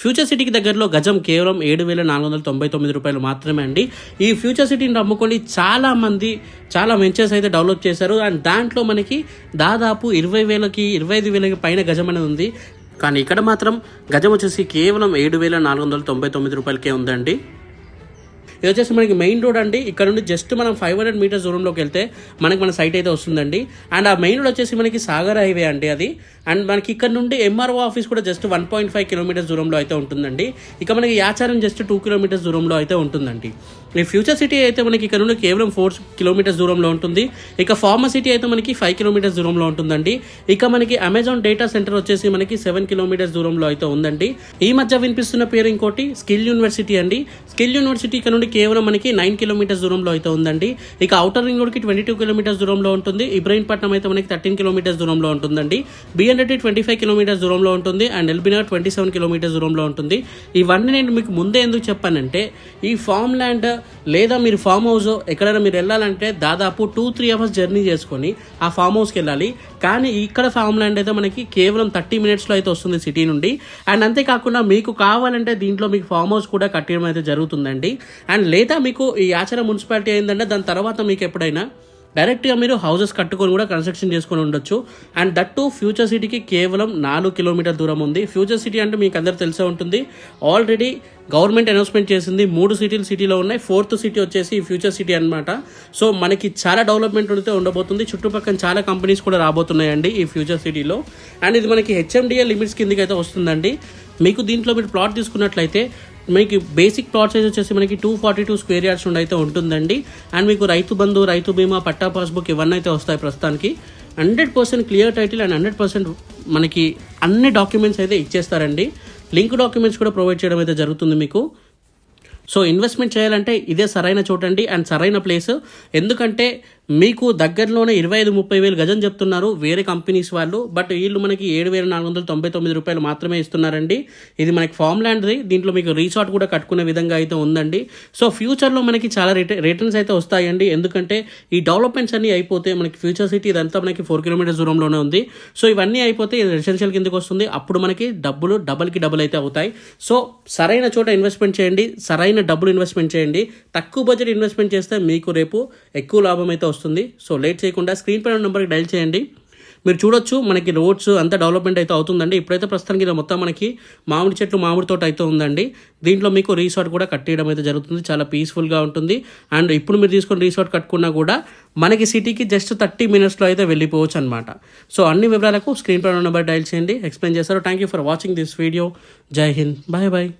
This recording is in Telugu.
ఫ్యూచర్ సిటీకి దగ్గరలో గజం కేవలం ఏడు వేల నాలుగు వందల తొంభై తొమ్మిది రూపాయలు మాత్రమే అండి. ఈ ఫ్యూచర్ సిటీని అమ్ముకొని చాలా మంది చాలా వెంచర్స్ అయితే డెవలప్ చేశారు. అండ్ దాంట్లో మనకి దాదాపు ఇరవై వేలకి ఇరవై ఐదు వేలకి పైన గజం అనేది ఉంది. కానీ ఇక్కడ మాత్రం గజం వచ్చేసి కేవలం ఏడు వేల నాలుగు వందల తొంభై తొమ్మిది రూపాయలకే ఉందండి. ఇది వచ్చేసి మనకి మెయిన్ రోడ్ అండి. ఇక్కడ నుండి జస్ట్ మనం ఫైవ్ హండ్రెడ్ మీటర్స్ దూరంలోకి వెళ్తే మనకి మన సైట్ అయితే వస్తుందండి. అండ్ ఆ మెయిన్ రోడ్ వచ్చేసి మనకి సాగర్ హైవే అండి అది. అండ్ మనకి ఇక్కడ నుండి ఎంఆర్ఓ ఆఫీస్ కూడా just one point five kilometres దూరంలో అయితే ఉంటుందండి. ఇక మనకి యాచారం జస్ట్ టూ కిలోమీటర్స్ దూరంలో అయితే ఉంటుందండి. ఈ ఫ్యూచర్ సిటీ అయితే మనకి ఇక్కడ నుండి కేవలం ఫోర్ కిలోమీటర్స్ దూరంలో ఉంటుంది. ఇక ఫార్మర్ సిటీ అయితే మనకి ఫైవ్ కిలోమీటర్స్ దూరంలో ఉంటుందండి. ఇక మనకి అమెజాన్ డేటా సెంటర్ వచ్చేసి మనకి సెవెన్ కిలోమీటర్స్ దూరంలో అయితే ఉందండి. ఈ మధ్య వినిపిస్తున్న పేరు ఇంకోటి స్కిల్ యూనివర్సిటీ అండి. స్కిల్ యూనివర్సిటీ ఇక్కడ నుండి కేవలం మనకి నైన్ కిలోమీటర్స్ దూరంలో అయితే ఉందండి. ఇక అవుటర్ రింగ్ రోడ్కి ట్వంటీ టూ కిలోమీటర్స్ దూరంలో ఉంటుంది. ఇబ్రహీంపట్నం అయితే మనకి థర్టీన్ కిలోమీటర్స్ దూరంలో ఉంటుందండి. బిఎన్ఐటి ట్వంటీ ఫైవ్ కిలోమీటర్స్ దూరంలో ఉంటుంది. And LB Nagar twenty seven kilometres దూరంలో ఉంటుంది. ఇవన్నీ నేను మీకు ముందే ఎందుకు చెప్పానంటే ఈ ఫామ్ ల్యాండ్ లేదా మీరు ఫామ్ హౌస్ ఎక్కడైనా మీరు వెళ్ళాలంటే దాదాపు టూ త్రీ అవర్స్ జర్నీ చేసుకొని ఆ ఫామ్ హౌస్కి వెళ్ళాలి. కానీ ఇక్కడ ఫామ్ ల్యాండ్ అయితే మనకి కేవలం థర్టీ మినిట్స్లో అయితే వస్తుంది సిటీ నుండి. అండ్ అంతేకాకుండా మీకు కావాలంటే దీంట్లో మీకు ఫామ్ హౌస్ కూడా కట్టడం అయితే జరుగుతుందండి. అండ్ లేదా మీకు ఈ ఆచార మున్సిపాలిటీ అయిందంటే దాని తర్వాత మీకు ఎప్పుడైనా డైరెక్ట్గా మీరు హౌసెస్ కట్టుకొని కూడా కన్స్ట్రక్షన్ చేసుకొని ఉండొచ్చు. అండ్ దట్ టు ఫ్యూచర్ సిటీకి కేవలం నాలుగు కిలోమీటర్ దూరం ఉంది. ఫ్యూచర్ సిటీ అంటే మీకు అందరు తెలిసే ఉంటుంది. ఆల్రెడీ గవర్నమెంట్ అనౌన్స్మెంట్ చేసింది మూడు సిటీలు సిటీలో ఉన్నాయి. ఫోర్త్ సిటీ వచ్చేసి ఫ్యూచర్ సిటీ అన్నమాట. సో మనకి చాలా డెవలప్మెంట్ ఉంటే ఉండబోతుంది. చుట్టుపక్కల చాలా కంపెనీస్ కూడా రాబోతున్నాయండి ఈ ఫ్యూచర్ సిటీలో అండ్ ఇది మనకి హెచ్ఎండిఏ లిమిట్స్ కిందకి అయితే వస్తుందండి. మీకు దీంట్లో మీరు ప్లాట్ తీసుకున్నట్లయితే మీకు బేసిక్ ప్లాట్ సైజ్ వచ్చేసి మనకి two forty two square yards నుండి అయితే ఉంటుందండి. అండ్ మీకు రైతు బంధు రైతు బీమా పట్టా పాస్బుక్ ఇవన్నీ అయితే వస్తాయి ప్రస్తుతానికి. Hundred percent clear title and hundred percent మనకి అన్ని డాక్యుమెంట్స్ అయితే ఇచ్చేస్తారండి. లింక్ డాక్యుమెంట్స్ కూడా ప్రొవైడ్ చేయడం అయితే జరుగుతుంది మీకు. సో ఇన్వెస్ట్మెంట్ చేయాలంటే ఇదే సరైన చోటండి అండ్ సరైన ప్లేస్ ఎందుకంటే మీకు దగ్గరలోనే ఇరవై ఐదు ముప్పై వేలు గజం చెప్తున్నారు వేరే కంపెనీస్ వాళ్ళు. బట్ వీళ్ళు మనకి ఏడు వేల నాలుగు వందల తొంభై తొమ్మిది రూపాయలు మాత్రమే ఇస్తున్నారండి. ఇది మనకి ఫామ్ ల్యాండ్ది. దీంట్లో మీకు రీసార్ట్ కూడా కట్టుకునే విధంగా అయితే ఉందండి. సో ఫ్యూచర్లో మనకి చాలా రిటర్ రిటర్న్స్ అయితే వస్తాయండి. ఎందుకంటే ఈ డెవలప్మెంట్స్ అన్నీ అయిపోతే మనకి ఫ్యూచర్ సిటీ ఇదంతా మనకి ఫోర్ కిలోమీటర్స్ దూరంలోనే ఉంది. సో ఇవన్నీ అయిపోతే ఇది రెసిడెన్షియల్ కిందకి వస్తుంది. అప్పుడు మనకి డబ్బులు డబల్కి డబుల్ అయితే అవుతాయి. సో సరైన చోట ఇన్వెస్ట్మెంట్ చేయండి. సరైన డబ్బులు ఇన్వెస్ట్మెంట్ చేయండి. తక్కువ బడ్జెట్ ఇన్వెస్ట్మెంట్ చేస్తే మీకు రేపు ఎక్కువ లాభం అయితే వస్తుంది. సో లేట్ చేయకుండా స్క్రీన్ పైన నెంబర్కి డైల్ చేయండి. మీరు చూడొచ్చు మనకి రోడ్స్ అంతా డెవలప్మెంట్ అయితే అవుతుందండి. ఇప్పుడైతే ప్రస్తుతానికి ఇది మొత్తం మనకి మామిడి చెట్లు మామిడి తోట అయితే ఉందండి. దీంట్లో మీకు రీసార్ట్ కూడా కట్టేయడం అయితే జరుగుతుంది. చాలా పీస్ఫుల్గా ఉంటుంది. అండ్ ఇప్పుడు మీరు తీసుకొని రీసార్ట్ కట్టుకున్నా కూడా మనకి సిటీకి జస్ట్ థర్టీ మినిట్స్లో అయితే వెళ్ళిపోవచ్చు అనమాట సో అన్ని వివరాలకు స్క్రీన్ పైన నెంబర్ డైల్ చేయండి. ఎక్స్ప్లెయిన్ చేస్తారు thank you for watching this video Jai Hind. Bye bye